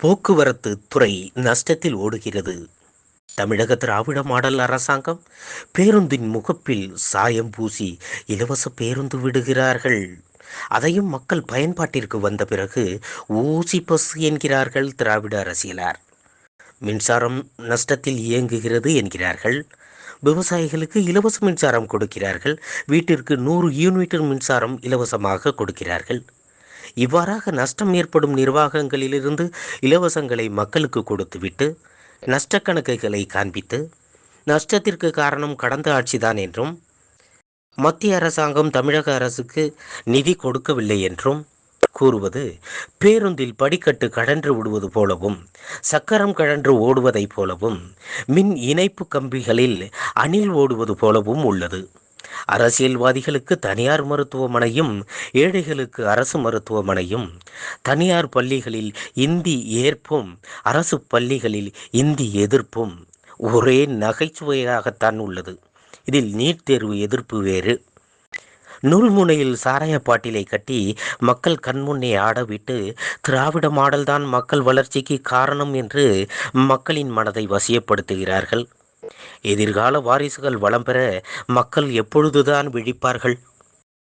போக்குவரத்து துறை நஷ்டத்தில் ஓடுகிறது. தமிழக திராவிட மாடல் அரசாங்கம் பேருந்தின் முகப்பில் சாயம் பூசி இலவச பேருந்து விடுகிறார்கள். அதையும் மக்கள் பயன்பாட்டிற்கு வந்த பிறகு ஊசி பஸ் என்கிறார்கள் திராவிட அரசியலார். மின்சாரம் நஷ்டத்தில் இயங்குகிறது என்கிறார்கள். விவசாயிகளுக்கு இலவச மின்சாரம் கொடுக்கிறார்கள். வீட்டிற்கு நூறு யூனிட் மின்சாரம் இலவசமாக கொடுக்கிறார்கள். இவ்வாறாக நஷ்டம் ஏற்படும் நிர்வாகங்களிலிருந்து இலவசங்களை மக்களுக்கு கொடுத்துவிட்டு நஷ்ட கணக்குகளை காண்பித்து நஷ்டத்திற்கு காரணம் கடந்த ஆட்சிதான் என்றும் மத்திய அரசாங்கம் தமிழக அரசுக்கு நிதி கொடுக்கவில்லை என்றும் கூறுவது பேருந்தில் படிக்கட்டு கழன்று விடுவது போலவும் சக்கரம் கழன்று ஓடுவதைப் போலவும் மின் இணைப்பு கம்பிகளில் அணில் ஓடுவது போலவும் உள்ளது. அரசியல்வாதிகளுக்கு தனியார் மருத்துவமனையும் ஏழைகளுக்கு அரசு மருத்துவமனையும். தனியார் பள்ளிகளில் இந்தி ஏற்பும் அரசு பள்ளிகளில் இந்தி எதிர்ப்பும் ஒரே நகைச்சுவையாகத்தான் உள்ளது. இதில் நீட் தேர்வு எதிர்ப்பு வேறு. நூல்முனையில் சாராய பாட்டிலை கட்டி மக்கள் கண்முன்னே ஆடவிட்டு திராவிட மாடல்தான் மக்கள் வளர்ச்சிக்கு காரணம் என்று மக்களின் மனதை வசியப்படுத்துகிறார்கள். எதிர்கால வாரிசுகள் வளம் பெற மக்கள் எப்பொழுதுதான் விழிப்பார்கள்?